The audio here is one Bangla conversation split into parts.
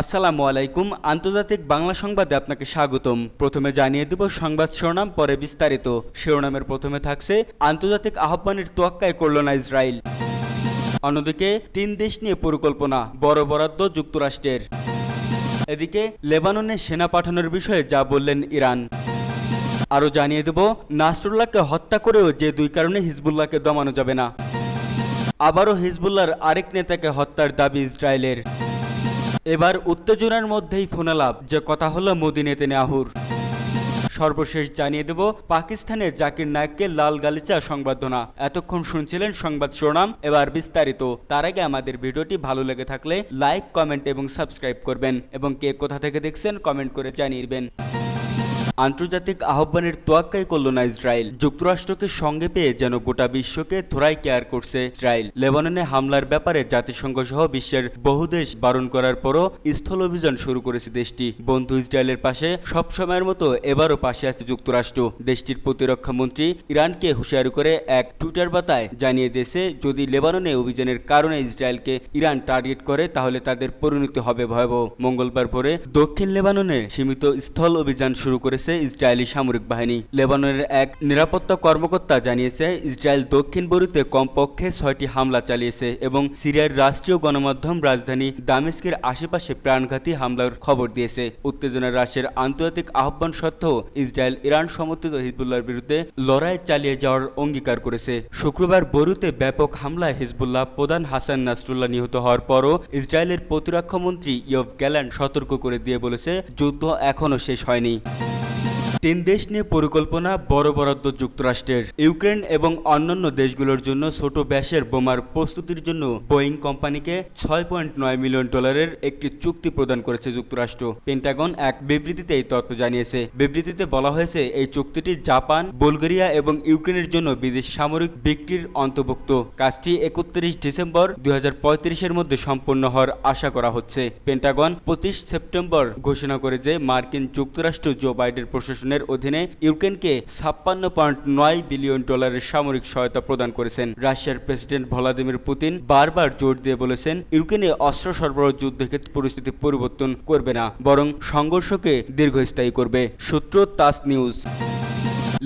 আসসালামু আলাইকুম। আন্তর্জাতিক বাংলা সংবাদে আপনাকে স্বাগতম। প্রথমে জানিয়ে দেব সংবাদ শিরোনাম, পরে বিস্তারিত। শিরোনামের প্রথমে থাকছে, আন্তর্জাতিক আহ্বানের তোয়াক্কায় করল না ইসরায়েল। অন্যদিকে, তিন দেশ নিয়ে পরিকল্পনা, বড় বরাদ্দ যুক্তরাষ্ট্রের। এদিকে, লেবাননে সেনা পাঠানোর বিষয়ে যা বললেন ইরান। আরও জানিয়ে দেব, নাসরুল্লাহকে হত্যা করেও যে দুই কারণে হিজবুল্লাহকে দমানো যাবে না। আবারও হিজবুল্লাহর আরেক নেতাকে হত্যার দাবি ইসরায়েলের। এবার উত্তেজনার মধ্যেই ফোনালাপ যে কথা হলো মোদি নেহুর। সর্বশেষ জানিয়ে দেব, পাকিস্তানের জাকির নায়ককে লাল গালিচা সংবর্ধনা। এতক্ষণ শুনছিলেন সংবাদ শিরোনাম, এবার বিস্তারিত। তার আগে আমাদের ভিডিওটি ভালো লেগে থাকলে লাইক, কমেন্ট এবং সাবস্ক্রাইব করবেন। এবং কে কোথা থেকে দেখছেন, কমেন্ট করে জানিয়ে দিবেন। আন্তর্জাতিক আহ্বানের তোয়াক্কাই করল না ইসরায়েল। যুক্তরাষ্ট্রকে সঙ্গে পেয়ে যেন গোটা বিশ্বকে থোড়াই কেয়ার করছে ইসরায়েল। লেবাননে হামলার ব্যাপারে জাতিসংঘ সহ বিশ্বের বহু দেশ বারণ করার পরও স্থল অভিযান শুরু করেছে দেশটি। বন্ধু ইসরায়েলের পাশে সব সময়ের মতো এবারও পাশে আছে যুক্তরাষ্ট্র। দেশটির প্রতিরক্ষা মন্ত্রী ইরানকে হুঁশিয়ারি করে এক টুইটার বার্তায় জানিয়ে দিয়েছে, যদি লেবাননে অভিযানের কারণে ইসরায়েলকে ইরান টার্গেট করে, তাহলে তাদের পরিণতি হবে ভয়াবহ। মঙ্গলবার ভোরে দক্ষিণ লেবাননে সীমিত স্থল অভিযান শুরু করেছে ইসরায়েলি সামরিক বাহিনী। লেবাননের এক নিরাপত্তা কর্মকর্তা জানিয়েছে, ইসরায়েল দক্ষিণ বরুতে কমপক্ষে ছয়টি হামলা চালিয়েছে এবং সিরিয়ার রাষ্ট্রীয় গণমাধ্যম রাজধানী দামেস্কের আশেপাশে প্রাণঘাতী হামলার খবর দিয়েছে। উত্তেজনা হ্রাসের আন্তর্জাতিক আহ্বান সত্ত্বেও ইসরায়েল ইরান সমর্থিত হিজবুল্লাহর বিরুদ্ধে লড়াই চালিয়ে যাওয়ার অঙ্গীকার করেছে। শুক্রবার বরুতে ব্যাপক হামলায় হিজবুল্লাহ প্রধান হাসান নাসরুল্লাহ নিহত হওয়ার পরও ইসরায়েলের প্রতিরক্ষা মন্ত্রী ইয়ব গ্যালান্ড সতর্ক করে দিয়ে বলেছে, যুদ্ধ এখনও শেষ হয়নি। তিন দেশ নিয়ে পরিকল্পনা বড় বরাদ্দ যুক্তরাষ্ট্রের, ইউক্রেন এবং অন্যান্য দেশগুলোর জন্য ছোট ব্যাসের বোমার প্রস্তুতির জন্য বোয়িং কোম্পানিকে ছয় পয়েন্ট নয় মিলিয়ন ডলারের একটি চুক্তি প্রদান করেছে যুক্তরাষ্ট্র। পেন্টাগন এক বিবৃতিতে এই তথ্য জানিয়েছে। বিবৃতিতে বলা হয়েছে, এই চুক্তিটি জাপান, বুলগেরিয়া এবং ইউক্রেনের জন্য বিদেশ সামরিক বিক্রির অন্তর্ভুক্ত। কাজটি একত্রিশ ডিসেম্বর দুই এর মধ্যে সম্পন্ন হওয়ার আশা করা হচ্ছে। পেন্টাগন পঁচিশ সেপ্টেম্বর ঘোষণা করে যে মার্কিন যুক্তরাষ্ট্র জো বাইডেন প্রশাসনের অধীনে ইউক্রেনকে ছাপ্পান্ন পয়েন্ট নয় বিলিয়ন ডলারের সামরিক সহায়তা প্রদান করেছেন। রাশিয়ার প্রেসিডেন্ট ভলাদিমির পুতিন বারবার জোর দিয়ে বলেছেন, ইউক্রেনে অস্ত্র সরবরাহ যুদ্ধকে পরিস্থিতি পরিবর্তন করবে না, বরং সংঘর্ষকে দীর্ঘস্থায়ী করবে। সূত্র তাস নিউজ।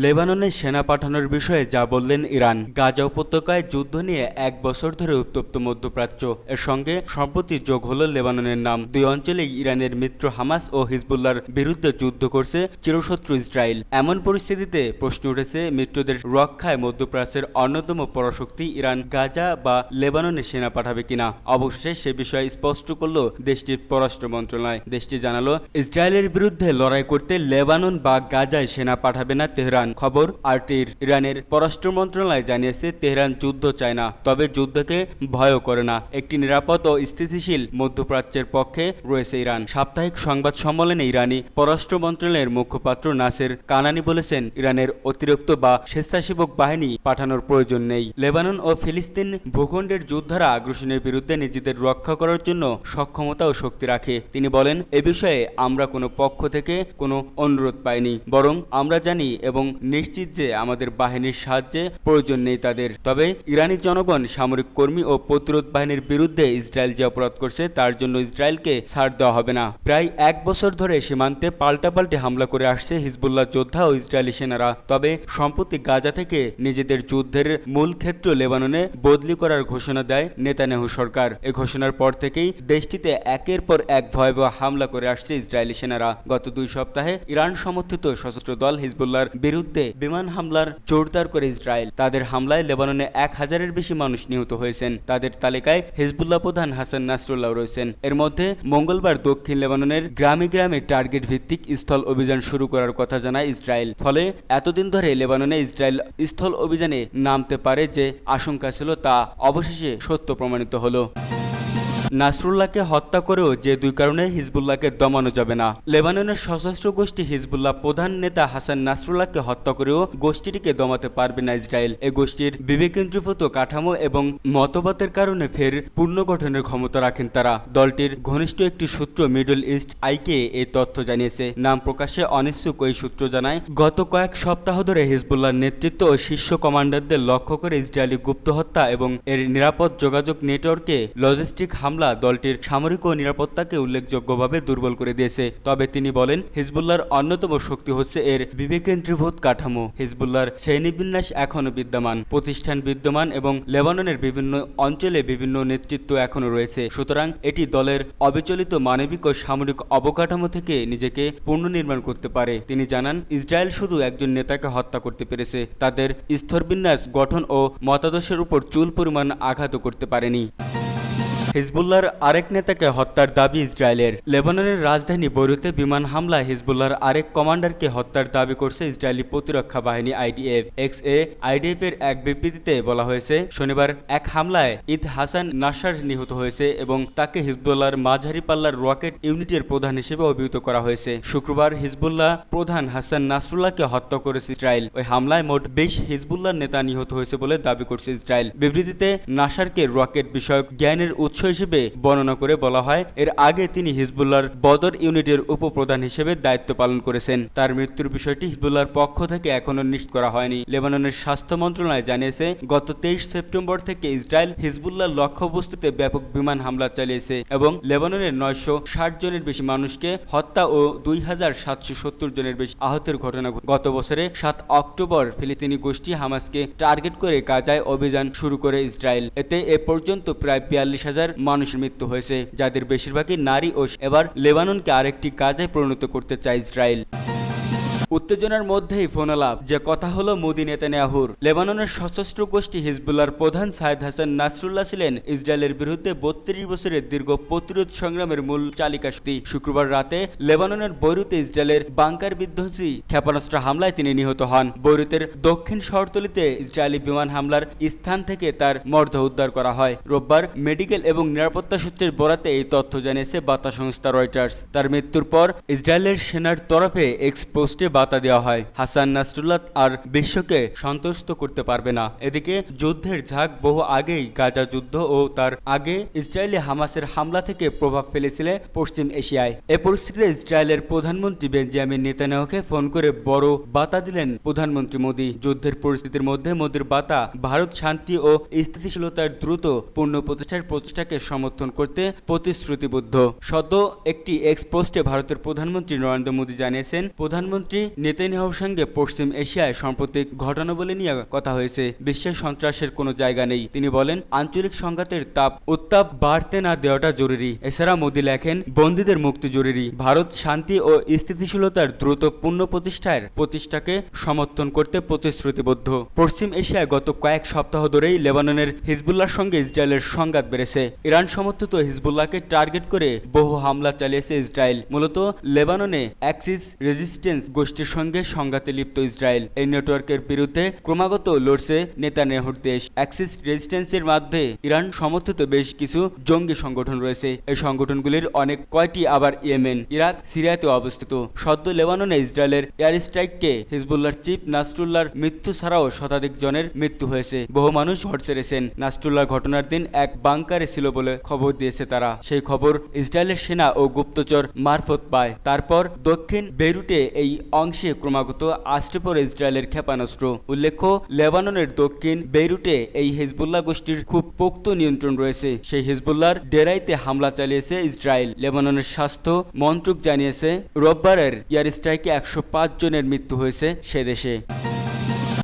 লেবাননে সেনা পাঠানোর বিষয়ে যা বললেন ইরান, গাজা উপত্যকায় যুদ্ধ নিয়ে এক বছর ধরে উত্তপ্ত মধ্যপ্রাচ্য। এর সঙ্গে সম্প্রতি যোগ হল লেবাননের নাম। দুই অঞ্চলেই ইরানের মিত্র হামাস ও হিজবুল্লার বিরুদ্ধে যুদ্ধ করছে চিরশত্রু ইসরায়েল। এমন পরিস্থিতিতে প্রশ্ন উঠেছে মিত্রদের রক্ষায় মধ্যপ্রাচ্যের অন্যতম পরাশক্তি ইরান গাজা বা লেবাননে সেনা পাঠাবে কিনা। অবশেষে সে বিষয়ে স্পষ্ট করল দেশটির পররাষ্ট্র মন্ত্রণালয়। দেশটি জানালো, ইসরায়েলের বিরুদ্ধে লড়াই করতে লেবানন বা গাজায় সেনা পাঠাবে না তেহরান। খবর, আরটির ইরানের পররাষ্ট্র মন্ত্রণালয় জানিয়েছে, তেহরান যুদ্ধ চায় না, তবে যুদ্ধকে ভয়ও করে না। একটি নিরাপদ ও স্থিতিশীল মধ্যপ্রাচ্যের পক্ষে রয়েছে ইরান। সাপ্তাহিক সংবাদ সম্মেলনে ইরানি পররাষ্ট্র মন্ত্রণালয়ের মুখপাত্র নাসের কানানি বলেছেন, ইরানের অতিরিক্ত বা স্বেচ্ছাসেবক বাহিনী পাঠানোর প্রয়োজন নেই। লেবানন ও ফিলিস্তিন ভূখণ্ডের যোদ্ধারা আগ্রাসনের বিরুদ্ধে নিজেদের রক্ষা করার জন্য সক্ষমতা ও শক্তি রাখে। তিনি বলেন, এ বিষয়ে আমরা কোনো পক্ষ থেকে কোনো অনুরোধ পাইনি, বরং আমরা জানি এবং নিশ্চিত যে আমাদের বাহিনীর সাহায্যে প্রয়োজন নেই তাদের। তবে ইরানি জনগণ, সামরিক কর্মী ও প্রতিরোধ বাহিনীর বিরুদ্ধে ইসরায়েল যে অপরাধ করছে, তার জন্য ইসরায়েলকে ছাড় দেওয়া হবে না। প্রায় এক বছর ধরে সীমান্তে পাল্টাপাল্টে হামলা করে আসছে হিজবুল্লাহ যোদ্ধা ও ইসরায়েলি সেনারা। তবে সম্প্রতি গাজা থেকে নিজেদের যুদ্ধের মূল ক্ষেত্র লেবাননে বদলি করার ঘোষণা দেয় নেতানেহু সরকার। এ ঘোষণার পর থেকেই দেশটিতে একের পর এক ভয়াবহ হামলা করে আসছে ইসরায়েলি সেনারা। গত দুই সপ্তাহে ইরান সমর্থিত সশস্ত্র দল হিজবুল্লাহর বিরুদ্ধে বিমান হামলার জোরদার করে ইসরায়েল। তাদের হামলায় লেবাননে এক হাজারের বেশি মানুষ নিহত হয়েছেন। তাদের তালিকায় হিজবুল্লাহ প্রধান হাসান নাসরুল্লাহ রয়েছেন। এর মধ্যে মঙ্গলবার দক্ষিণ লেবাননের গ্রামে গ্রামে টার্গেট ভিত্তিক স্থল অভিযান শুরু করার কথা জানায় ইসরায়েল। ফলে এতদিন ধরে লেবাননে ইসরায়েল স্থল অভিযানে নামতে পারে যে আশঙ্কা ছিল তা অবশেষে সত্য প্রমাণিত হলো। নাসরুল্লাহকে হত্যা করেও যে দুই কারণে হিজবুল্লাহকে দমানো যাবে না। লেবাননের সশস্ত্র গোষ্ঠী হিজবুল্লাহ প্রধান নেতা হাসান নাসরুল্লাহকে হত্যা করেও গোষ্ঠীটিকে দমাতে পারবে না ইসরায়েল। এ গোষ্ঠীর বিবেকেন্দ্রীভূত কাঠামো এবং মতবাদের কারণে ফের পুনর্গঠনের ক্ষমতা রাখেন তারা। দলটির ঘনিষ্ঠ একটি সূত্র মিডল ইস্ট আইকে এই তথ্য জানিয়েছে। নাম প্রকাশে অনিচ্ছুক ওই সূত্র জানায়, গত কয়েক সপ্তাহ ধরে হিজবুল্লাহর নেতৃত্ব ও শীর্ষ কমান্ডারদের লক্ষ্য করে ইসরায়েলি গুপ্ত হত্যা এবং এর নিরাপদ যোগাযোগ নেটওয়ার্কে লজিস্টিক হামলা হামলা দলটির সামরিক ও নিরাপত্তাকে উল্লেখযোগ্যভাবে দুর্বল করে দিয়েছে। তবে তিনি বলেন, হিজবুল্লাহর অন্যতম শক্তি হচ্ছে এর বিবেকেন্দ্রীভূত কাঠামো। হিজবুল্লাহর শ্রেণীবিন্যাস এখনও বিদ্যমান। প্রতিষ্ঠান বিদ্যমান এবং লেবাননের বিভিন্ন অঞ্চলে বিভিন্ন নেতৃত্ব এখনও রয়েছে। সুতরাং এটি দলের অবিচলিত মানবিক ও সামরিক অবকাঠামো থেকে নিজেকে পুনর্নির্মাণ করতে পারে। তিনি জানান, ইসরায়েল শুধু একজন নেতাকে হত্যা করতে পেরেছে। তাদের স্তরবিন্যাস গঠন ও মতাদর্শের উপর চুল পরিমাণ আঘাত করতে পারেনি। হিজবুল্লাহর আরেক নেতাকে হত্যার দাবি ইসরায়েলের। লেবাননের রাজধানী বৈরুতে বিমান হামলায় হিজবুল্লাহর আরেক কমান্ডারকে হত্যার দাবি করছে ইসরায়েলি প্রতিরক্ষা বাহিনী আইডিএফ। এক্স এ আইডিএফ এর এক বিবৃতিতে বলা হয়েছে, শনিবার এক হামলায় ঈদ হাসান নাসার নিহত হয়েছে এবং তাকে হিজবুল্লাহর মাঝারি পাল্লার রকেট ইউনিটের প্রধান হিসেবে অভিহিত করা হয়েছে। শুক্রবার হিজবুল্লাহ প্রধান হাসান নাসরুল্লাহকে হত্যা করেছে ইসরায়েল। ওই হামলায় মোট বিশ হিজবুল্লাহর নেতা নিহত হয়েছে বলে দাবি করছে ইসরায়েল। বিবৃতিতে নাসারকে রকেট বিষয়ক জ্ঞানের উৎস হিসেবে বর্ণনা করে বলা হয়, এর আগে তিনি হিজবুল্লাহর বদর ইউনিটের উপপ্রধান হিসেবে দায়িত্ব পালন করেছেন। তার মৃত্যুর বিষয়টি হিজবুল্লাহর পক্ষ থেকে এখনও নিশ্চিত করা হয়নি। লেবাননের স্বাস্থ্য মন্ত্রণালয় জানিয়েছে, গত তেইশ সেপ্টেম্বর থেকে ইসরায়েল হিজবুল্লাহ লক্ষ্যবস্তুতে ব্যাপক বিমান হামলা চালিয়েছে এবং লেবাননের নয়শো ষাট জনের বেশি মানুষকে হত্যা ও দুই হাজার সাতশো সত্তর জনের বেশি আহতের ঘটনা গত বছরে সাত অক্টোবর ফিলিস্তিনি গোষ্ঠী হামাসকে টার্গেট করে গাজায় অভিযান শুরু করে ইসরায়েল। এতে এ পর্যন্ত প্রায় বিয়াল্লিশ হাজার মানুষের মৃত্যু হয়েছে, যাদের বেশিরভাগই নারী ও এবার লেবাননকে আরেকটি কাজে পরিণত করতে চায় ইসরায়েল। উত্তেজনার মধ্যেই ফোনালাপ যে কথা হলো মোদি নেতানিয়াহুর। লেবাননের সশস্ত্র গোষ্ঠী হিজবুল্লার প্রধান সাইদ হাসান নাসরুল্লাহ ছিলেন ইসরায়েলের বিরুদ্ধে বত্রিশ বছরের দীর্ঘ প্রতিরোধ সংগ্রামের মূল চালিকা শক্তি। শুক্রবার রাতে লেবাননের বৈরুতে ইসরায়েলের বাংকার বিধ্বংসী ক্ষেপণাস্ত্র হামলায় তিনি নিহত হন। বৈরুতের দক্ষিণ শহরতলিতে ইসরায়েলি বিমান হামলার স্থান থেকে তার মর্ধ উদ্ধার করা হয়। রোববার মেডিকেল এবং নিরাপত্তা সূত্রের বরাতে এই তথ্য জানিয়েছে বার্তা সংস্থা রয়টার্স। তার মৃত্যুর পর ইসরায়েলের সেনার তরফে এক্স পোস্টে বার্তা দেওয়া হয়। হাসান নাসরুল্লাহ আর বিশ্বকে সন্তুষ্ট করতে পারবে না। এদিকে যুদ্ধের ঝাঁক বহু আগেই গাজা যুদ্ধ ও তার আগে ইসরায়েলি হামাসের হামলা থেকে প্রভাব ফেলেছিল পশ্চিম এশিয়ায়। এ পরিস্থিতিতে ইসরায়েলের প্রধানমন্ত্রী বেঞ্জামিন নেতানিয়াহুকে ফোন করে বড় বার্তা দিলেন প্রধানমন্ত্রী মোদী। যুদ্ধের পরিস্থিতির মধ্যে মোদীর বার্তা, ভারত শান্তি ও স্থিতিশীলতার দ্রুত পূর্ণ প্রতিষ্ঠার প্রচেষ্টাকে সমর্থন করতে প্রতিশ্রুতিবদ্ধ। সদ্য একটি এক্স পোস্টে ভারতের প্রধানমন্ত্রী নরেন্দ্র মোদী জানিয়েছেন, প্রধানমন্ত্রী নেতানিয়াহুর সঙ্গে পশ্চিম এশিয়ায় সাম্প্রতিক ঘটনাবলী নিয়ে কথা হয়েছে। বিশ্বের সন্ত্রাসের কোনো জায়গা নেই। তিনি বলেন, আঞ্চলিক সংঘাতের তাপ, উত্তাপ বাড়তে না দেওয়াটা জরুরি। এছাড়া মোদী লেখেন, বন্দীদের মুক্তি জরুরি। ভারত শান্তি ও স্থিতিশীলতার দ্রুত পূর্ণ প্রতিষ্ঠার প্রতিষ্ঠাকে সমর্থন করতে প্রতিশ্রুতিবদ্ধ। পশ্চিম এশিয়ায় গত কয়েক সপ্তাহ ধরেই লেবাননের হিজবুল্লাহর সঙ্গে ইসরায়েলের সংঘাত বেড়েছে। ইরান সমর্থিত হিজবুল্লাহকে টার্গেট করে বহু হামলা চালিয়েছে ইসরায়েল। মূলত লেবাননে অ্যাক্সিস রেজিস্ট্যান্স গোষ্ঠীর সঙ্গে সংঘাতে লিপ্ত ইসরায়েল। এই নেটওয়ার্কের বিরুদ্ধে ক্রমাগত লড়ছে নেতানিয়াহুর দেশ। অ্যাক্সিস রেজিস্ট্যান্সের মধ্যে ইরান সমর্থিত বেশ কিছু জঙ্গি সংগঠন রয়েছে। এই সংগঠনগুলির অনেক কয়টি আবার ইয়েমেন, ইরাক সিরিয়াতে অবস্থিত। সদ্য লেবাননে ইসরায়েলের এয়ার স্ট্রাইককে হিজবুল্লাহর চিফ নাসরুল্লাহর মৃত্যু ছাড়াও শতাধিক জনের মৃত্যু হয়েছে। বহু মানুষ ঘর ছেড়েছেন। নাসরুল্লাহ ঘটনার দিন এক বাংকারে ছিল বলে খবর দিয়েছে তারা। সেই খবর ইসরায়েলের সেনা ও গুপ্তচর মারফত পায়। তারপর দক্ষিণ বেরুটে এই অংশে ক্রমাগত আসতে পর ইসরায়েলের ক্ষেপণাস্ত্র। উল্লেখ্য, লেবাননের দক্ষিণ বেইরুটে এই হিজবুল্লাহ গোষ্ঠীর খুব পোক্ত নিয়ন্ত্রণ রয়েছে। সেই হিজবুল্লাহর ডেরাইতে হামলা চালিয়েছে ইসরায়েল। লেবাননের স্বাস্থ্য মন্ত্রক জানিয়েছে, রোববারের ইয়ার স্ট্রাইকে একশো পাঁচ জনের মৃত্যু হয়েছে সে দেশে।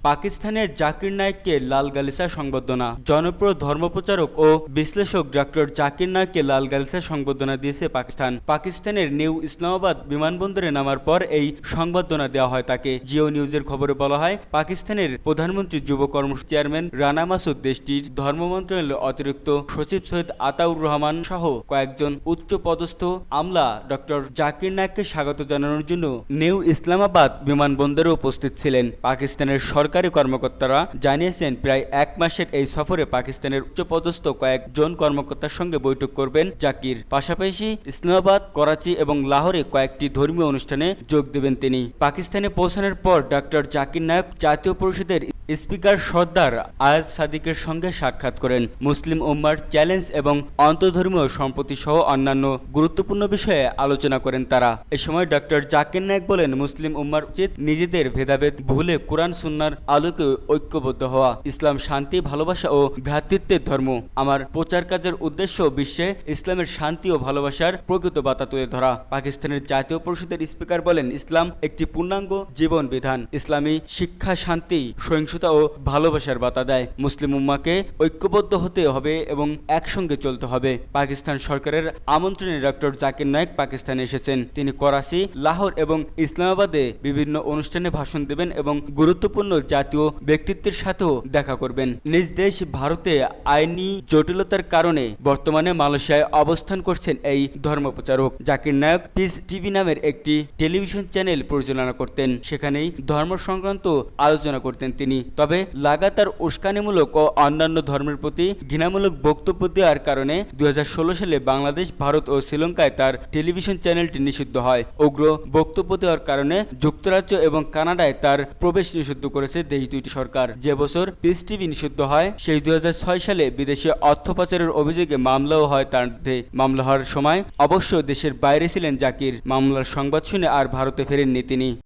পাকিস্তানের জাকির নায়েককে লাল গালিসা সংবর্ধনা। জনপ্রিয় ধর্মপ্রচারক ও বিশ্লেষক ডক্টর জাকির নায়েককে লাল গালিসা সংবর্ধনা দিয়েছে পাকিস্তান। পাকিস্তানের নিউ ইসলামাবাদ বিমানবন্দরে নামার পর এই সংবর্ধনা দেওয়া হয় তাকে। জিও নিউজের খবরে বলা হয়, পাকিস্তানের প্রধানমন্ত্রী যুব কর্ম চেয়ারম্যান রানা মাসুদ দেশটির ধর্ম মন্ত্রণালয়ের অতিরিক্ত সচিব সৈয়দ আতাউর রহমান সহ কয়েকজন উচ্চ পদস্থ আমলা ডক্টর জাকির নায়েককে স্বাগত জানানোর জন্য নিউ ইসলামাবাদ বিমানবন্দরে উপস্থিত ছিলেন। পাকিস্তানের সরকার সরকারি কর্মকর্তারা জানিয়েছেন, প্রায় এক মাসের এই সফরে পাকিস্তানের উচ্চপদস্থ কয়েকজন কর্মকর্তার সঙ্গে বৈঠক করবেন জাকির। পাশাপাশি ইসলামাবাদ, করাচি এবং লাহোরে কয়েকটি ধর্মীয় অনুষ্ঠানে যোগ দেবেন তিনি। পাকিস্তানে পৌঁছানোর পর ডক্টর জাকির নায়ক জাতীয় পরিষদের স্পিকার সর্দার আয়াজ সাদিকের সঙ্গে সাক্ষাৎ করেন। মুসলিম উম্মার চ্যালেঞ্জ এবং অন্তধর্মীয় সম্পত্তি সহ অন্যান্য গুরুত্বপূর্ণ বিষয়ে আলোচনা করেন তারা। এ সময় ডক্টর জাকির নায়েক বলেন, মুসলিম উম্মার উচিত নিজেদের ভেদাভেদ ভুলে কোরআন সুন্নার আলোকে ঐক্যবদ্ধ হওয়া। ইসলাম শান্তি, ভালোবাসা ও ভ্রাতৃত্বের ধর্ম। আমার প্রচার কাজের উদ্দেশ্য বিশ্বে ইসলামের শান্তি ও ভালোবাসার প্রকৃত বাতা তুলে ধরা। পাকিস্তানের জাতীয় পরিষদের স্পিকার বলেন, ইসলাম একটি পূর্ণাঙ্গ জীবন বিধান। ইসলামী শিক্ষা শান্তি, সহিংসতা ও ভালোবাসার বাতা দেয়। মুসলিম উম্মাকে ঐক্যবদ্ধ হতে হবে এবং একসঙ্গে চলতে হবে। পাকিস্তান সরকারের আমন্ত্রণে ডক্টর জাকির নায়েক পাকিস্তানে এসেছেন। তিনি করাচি, লাহোর এবং ইসলামাবাদে বিভিন্ন অনুষ্ঠানে ভাষণ দেবেন এবং গুরুত্বপূর্ণ জাতীয় ব্যক্তিত্বের সাথেও দেখা করবেন। নিজ দেশ ভারতে আইনি জটিলতার কারণে বর্তমানে মালয়েশিয়ায় অবস্থান করছেন এই ধর্মপ্রচারক। জাকির নায়ক পিস টিভি নামের একটি টেলিভিশন চ্যানেল পরিচালনা করতেন। সেখানেই ধর্ম সংক্রান্ত আলোচনা করতেন তিনি। তবে লাগাতার উস্কানিমূলক ও অন্যান্য ধর্মের প্রতি ঘৃণামূলক বক্তব্য দেওয়ার কারণে দুই হাজার ষোলো সালে বাংলাদেশ, ভারত ও শ্রীলঙ্কায় তার টেলিভিশন চ্যানেলটি নিষিদ্ধ হয়। উগ্র বক্তব্য দেওয়ার কারণে যুক্তরাজ্য এবং কানাডায় তার প্রবেশ নিষিদ্ধ করেছে দেশ দুইটি সরকার। যে বছর পিস টিভি নিষিদ্ধ হয়, সেই দু হাজার ছয় সালে বিদেশে অর্থ পাচারের অভিযোগে মামলাও হয় তার মধ্যে। মামলা হওয়ার সময় অবশ্য দেশের বাইরে ছিলেন জাকির। মামলার সংবাদ শুনে আর ভারতে ফেরেননি তিনি।